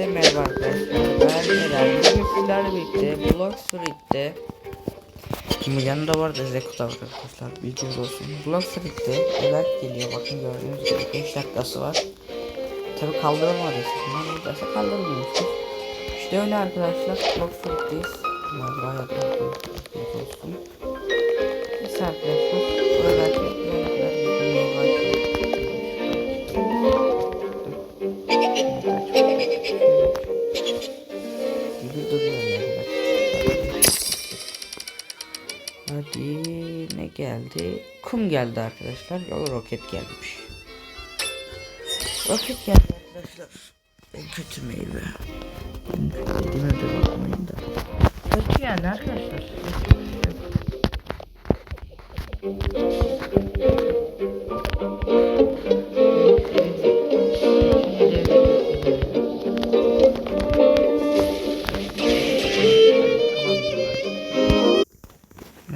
Hepinize merhaba arkadaşlar. Ben Eren. Bugün sizlerle birlikte Block Street'te Şimdi yanında var da Zekut var arkadaşlar. Bilginiz olsun. Block Street'te event geliyor. Bakın gördüğünüz gibi 5 dakikası var. Tabi kaldırılmadı. Bundan buradaysa kaldırılmamıştır. İşte öyle arkadaşlar. Block Street'teyiz. Bunlar bayağı da olsun. Neyse arkadaşlar. Gibi duruyor yani. Hadi ne geldi? Kum geldi arkadaşlar. Yok roket gelmiş. Roket geldi arkadaşlar. En kötü meyve. En kötü dediğime de bakmayın da. Kötü yani arkadaşlar.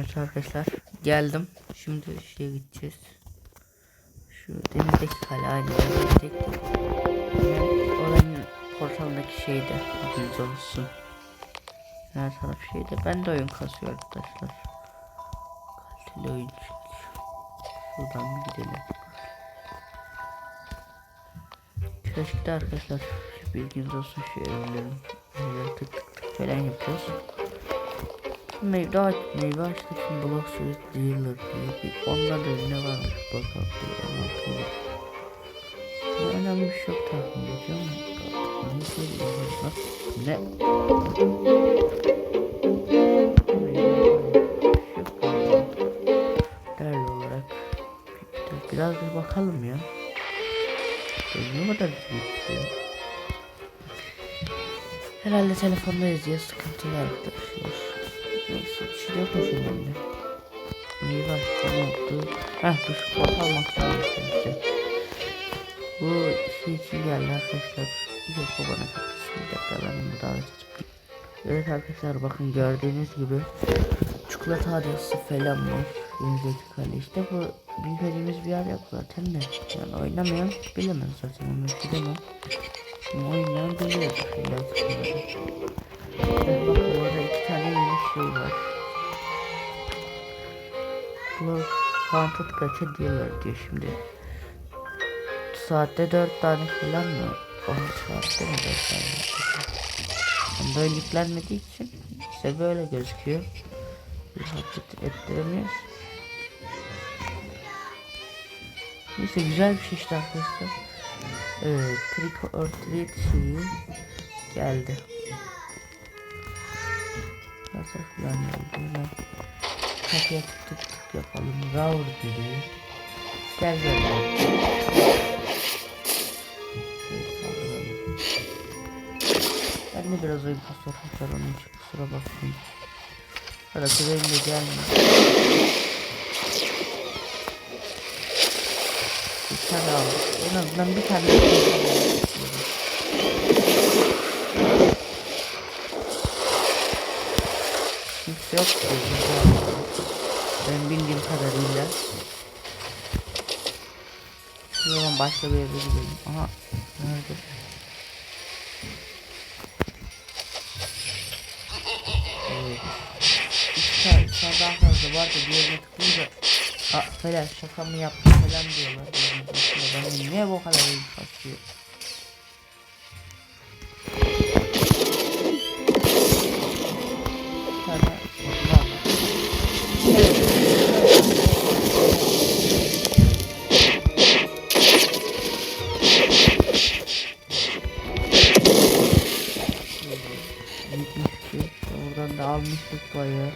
Evet arkadaşlar geldim. Şimdi şeye gideceğiz. Şu denizdeki kale aynı oranın portalındaki şeyde düz olsun. Her taraf şeyde. Ben de oyun kasıyor arkadaşlar. Kaliteli oyun. Şuradan gidelim. Köşkte arkadaşlar şu bilginiz olsun şu evlerin. Böyle tık tık tık falan yapıyoruz. Meyve aç, meyve açtık şimdi blok suyu değiller diyor. Onlar da ne varmış bakalım. Bir anlatayım. Ne önemli bir şey yok tahmin edeceğim. Ne söylüyorlar bak. Ne? Değerli olarak biraz bir bakalım ya. Ne kadar büyük. Herhalde telefondayız ya sıkıntılı arkadaşlar. Neyse bir şey yokmuş önemli. İyi bak ne oldu? Heh dur şu portal maksimum işte. Bu şey için geldi arkadaşlar. Yok bu bana kapısı. Bir dakika ben bunu davet edip. Evet arkadaşlar bakın gördüğünüz gibi çikolata adresi falan var. Denizdeki kale işte bu bilmediğimiz bir yer yok zaten de. Yani oynamayan bilemez zaten onu bilemem. Oynayan biliyor şeyler. Şey var. Block Haunted kaça diyorlar diyor şimdi. Saatte dört tane falan mı? On saatte mi dört tane? Bunda yüklenmediği için işte böyle gözüküyor. Bir hareket ettiremiyoruz. Neyse güzel bir şey işte arkadaşlar. Evet, trick or treat şeyi geldi. Falan geldi. Hemen kapıya tık tık tık yapalım. Raur dedi. Gel saldıralım. Ben de biraz oyun hasar onun için kusura bakmayın. Arası benim de gelmiyor. Bir tane aldık. En azından bir tane yok ki. Ben bildiğim kadarıyla. Şuradan başka bir yere gidelim. Aha. Nerede? Evet. İki tane, bir tane daha fazla var da diğerine tıklayınca Aa falan şaka mı yaptın falan diyorlar. Ben niye bu kadar iyi Almıştık bayağı.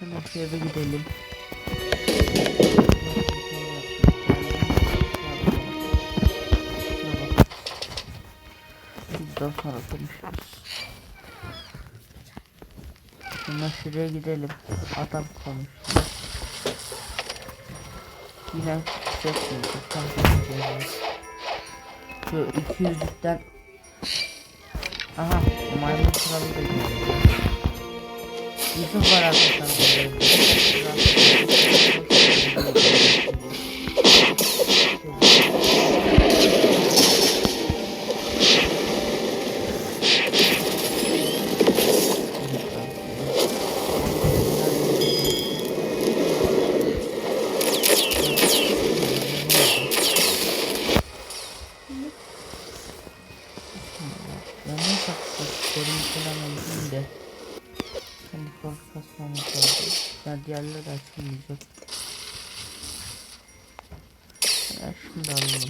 Hemen şu eve gidelim. Bizden sonra konuşuruz. Şimdi şuraya gidelim. Adam konuşuyor. Yine çok. Tam Şu 200'lükten Aha maymun kralı da geliyor. Yusuf var arkadaşlar. burada. Bunları da...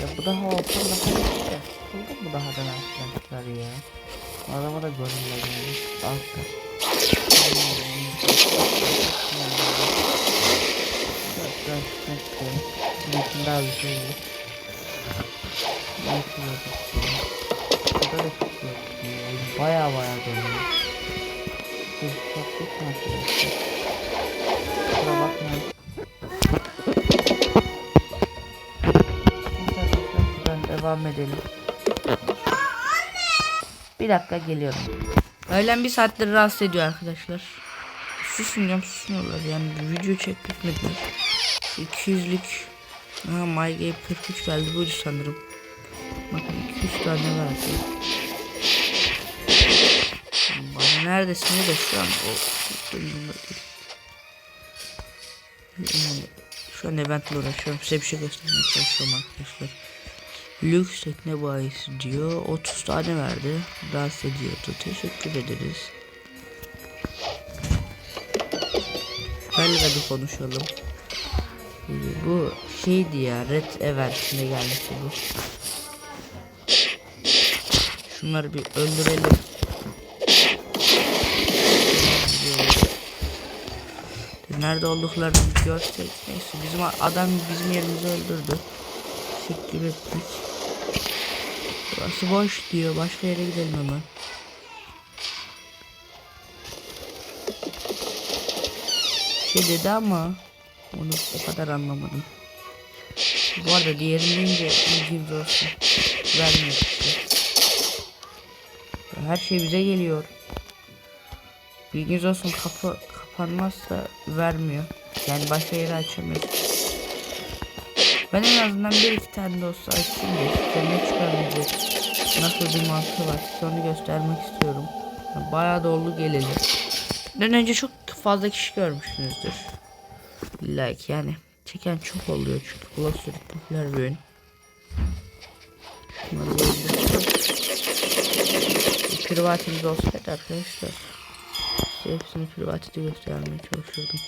Ya bu daha olsa daha iyi. Ya, Sıkıldım bu daha da arkadaşlar ya. Adama da geldi. Altta. Bir daha bir şey yok. Nasıl yapacağım? Burada da çok yok. Baya baya doluyor. Bakmayın. Şuradan devam edelim. Bir dakika geliyorum. Öğlen bir saattir rahatsız ediyor arkadaşlar. Susun diyorum susmuyorlar yani video mi diyor. 200'lük Ha MyGame 43 geldi buydu sanırım. Bakın 200 tane verdi. Bana neredesin ya da şu an o değil. Şu an eventle uğraşıyorum. Size bir şey göstermeye çalışıyorum arkadaşlar. Lüks tekne bayisi diyor. 30 tane verdi. Dans ediyordu. Teşekkür ederiz. De bir konuşalım. Bu şeydi ya Red Event'ine gelmişti bu. Şunları bir öldürelim. Nerede olduklarını görsek. Neyse bizim adam bizim yerimizi öldürdü. Teşekkür ettik. Burası boş diyor. Başka yere gidelim hemen. Şey dedi ama onu o kadar anlamadım. Bu arada diğerini deyince ilginiz olsun. Vermiyor. Her şey bize geliyor. Bilginiz olsun kapı kapanmazsa vermiyor. Yani başka yere açamıyoruz. Ben en azından bir iki tane de olsa açayım da size ne çıkarmayacak. Nasıl bir mantığı var size onu göstermek istiyorum. Yani bayağı dolu geleli. Ben önce çok fazla kişi görmüşsünüzdür. Like yani çeken çok oluyor çünkü Block popüler bir oyun. Şunları böyle privatimiz olsaydı arkadaşlar. Size hepsini privatide göstermeye çalışırdım.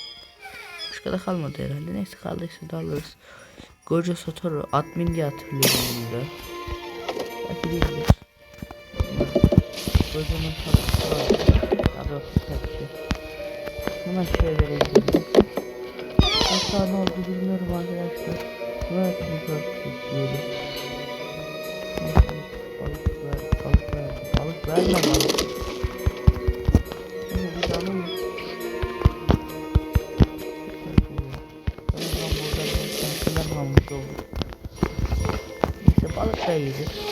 Başka da kalmadı herhalde. Neyse kaldıysa da alırız. Gojo Satoru admin diye hatırlıyorum bunu da. Belki değildir. Gojo'nun tatlısı var. Abi. Hemen şöyle verelim. Kaç tane oldu bilmiyorum arkadaşlar. Buna hepsini gördük diyelim. Balık ver, balık ver, balık verme balık. Yedi.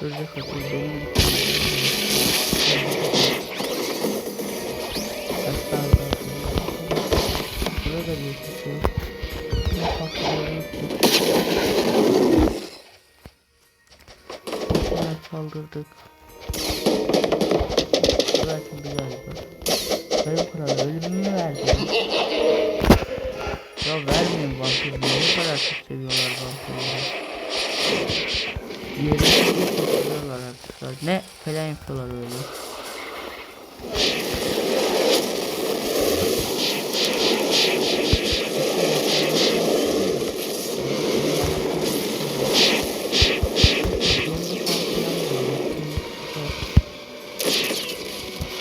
Şurada kapıyı benim Burada bir şey. Hemen saldırdık. Ne falan yapıyorlar öyle.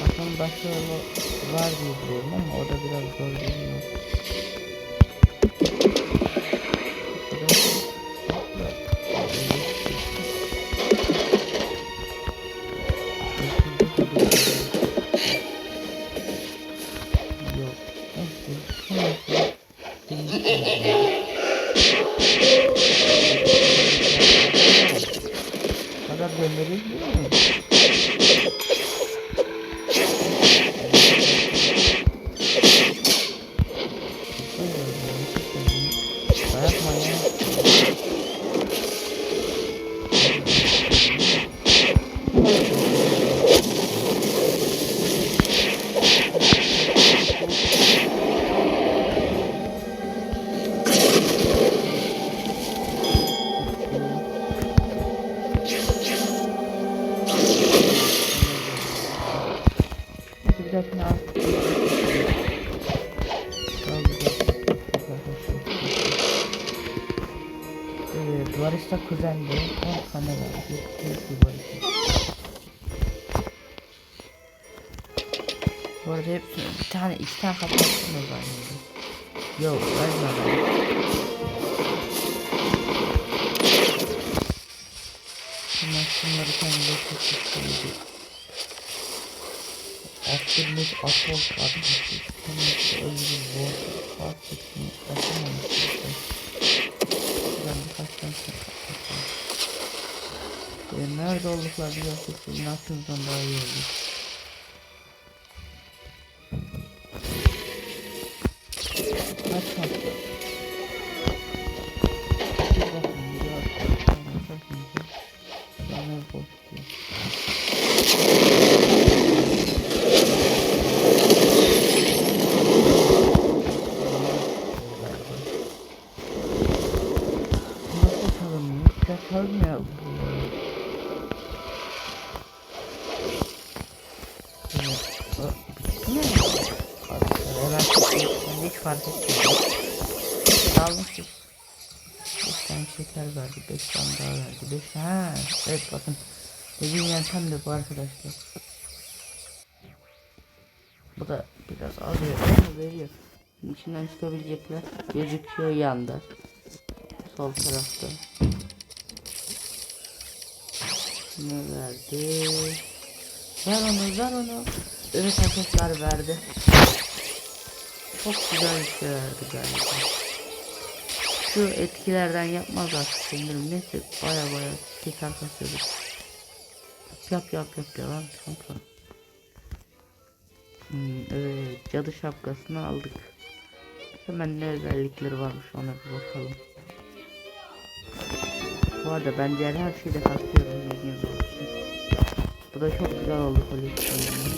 Bakalım başka var diye biliyorum ama o da biraz zor görünüyor. Ee, Barış'ta kuzendi. 10 tane verdi. Büyük bir Barış'ın. Bu arada hepsini bir tane iki tane kapattım da zannediyorum. Yok vermedim. Hemen şunları kendine çekip Attırmış atol kardeşi. Kendisi öldü zor. Bahsetini yapamamış. Ben birkaç tane kapatacağım. Ee, nerede olduklarını gerçekten aklımızdan daha iyi oldu. Şeker verdi. 5 tane daha verdi. 5 ha. Evet bakın. Dediğim yöntem de bu arkadaşlar. Bu da biraz alıyor ama veriyor. İçinden çıkabilecekler gözüküyor yanda. Sol tarafta. Ne verdi? Ver onu ver onu. Evet arkadaşlar verdi. Çok güzel bir şey verdi galiba. Şu etkilerden yapmazlar sanırım. Neyse baya baya şeker kasıyoruz. Yap yap yap devam kanka. Hmm, evet cadı şapkasını aldık. Hemen ne özellikleri varmış ona bir bakalım. Bu arada ben diğer her şeyde kasıyorum bilginiz olsun. Bu da çok güzel oldu koleksiyonum.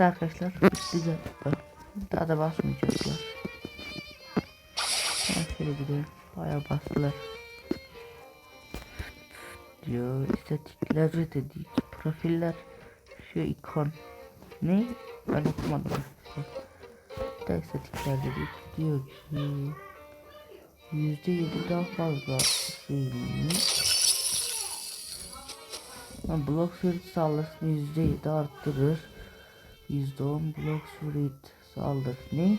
Neyse arkadaşlar de bak, daha da basmayacaklar. Ben şöyle gidelim. Bayağı bastılar. Diyor istatikler dedik. Profiller şu ikon. Ne? Ben okumadım. De istatikler dedik. Diyor ki yüzde yedi daha fazla şeymiş. Blok saldırısını yüzde yedi arttırır. Yüzde on blok sürüt saldır. Ne?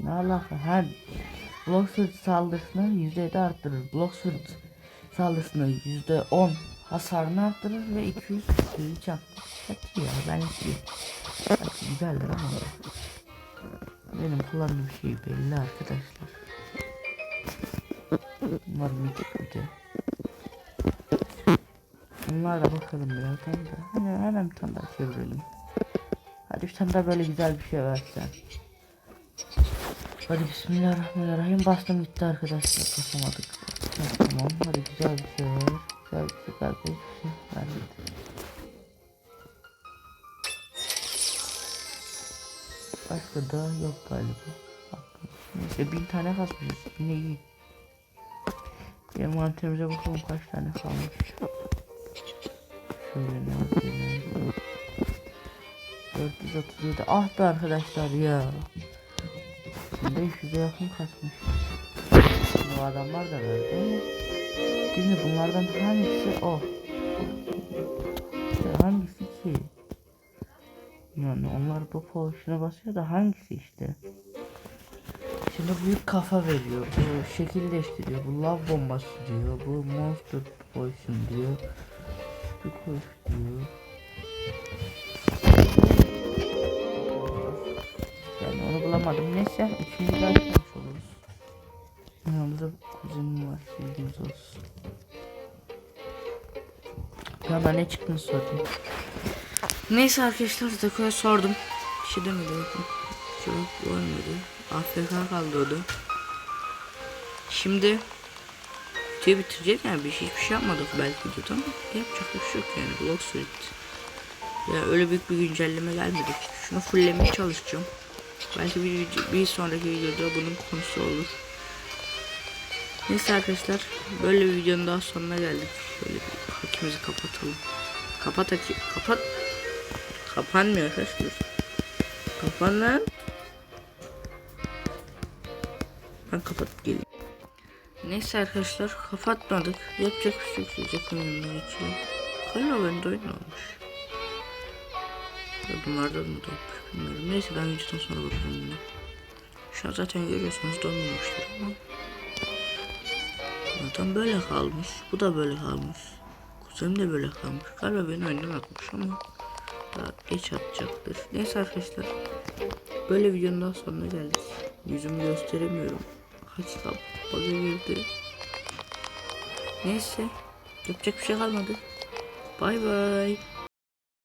Ne alaka? Ha, blok sürüt saldırısını yüzde yedi arttırır. Blok sürüt saldırısını yüzde on hasarını arttırır ve 200 sürü can. Kötü ya ben iyi. Belki güzeldir ama benim kullandığım şey belli arkadaşlar. Bunlar bir de. Bunlara bakalım birazdan da. Hemen, hemen bir tane daha çevirelim. Hadi bir tane daha böyle güzel bir şey versen. Hadi bismillahirrahmanirrahim. Bastım gitti arkadaşlar. Basamadık. Tamam hadi güzel bir şey ver. Güzel bir şey. Bir şey ver. Başka da yok galiba. Neyse bin tane kasmışız. Yine iyi. Envanterimize bakalım kaç tane kalmış. Şöyle ne yapayım? 437 ah be arkadaşlar ya. Şimdi 500'e yakın kasmış. Bu adamlar da verdi. Şimdi bunlardan hangisi o? İşte hangisi ki? Yani onlar bu poşuna basıyor da hangisi işte? Şimdi büyük kafa veriyor. Bu şekil. Bu lav bombası diyor. Bu monster poison diyor. Kuş diyor. Bulamadım. Neyse üçüncü açmış oluruz. Yanımızda kuzenim var. Bilginiz olsun. Ya ben ne çıktığını sorayım. Neyse arkadaşlar Zeko'ya sordum. Bir şey demedi bakın. Cevap vermedi. AFK kaldı o da. Şimdi videoyu bitireceğiz yani bir şey, hiçbir şey yapmadık belki videoda ama yapacak bir şey yok yani vlog sürekli. Ya öyle büyük bir güncelleme gelmedi. Şunu fulllemeye çalışacağım. Belki bir, bir sonraki videoda bunun konusu olur. Neyse arkadaşlar böyle bir videonun daha sonuna geldik. Şöyle bir hakimizi kapatalım. Kapat haki kapat. Kapanmıyor arkadaşlar. Kapan lan. Ben kapatıp geleyim. Neyse arkadaşlar kapatmadık. Yapacak bir şey yok. Yakın yanına geçelim. Galiba bende oyun olmuş. Ya bunlardan mı dolmuş bilmiyorum. Neyse ben videodan sonra bakarım buna. Şu an zaten görüyorsunuz donmamıştır ama. Zaten böyle kalmış. Bu da böyle kalmış. Kuzenim de böyle kalmış. Galiba beni önden atmış ama daha geç atacaktır. Neyse arkadaşlar. Böyle videonun daha sonuna geldik. Yüzümü gösteremiyorum. Hakika baga girdi. Neyse. Yapacak bir şey kalmadı. Bay bay.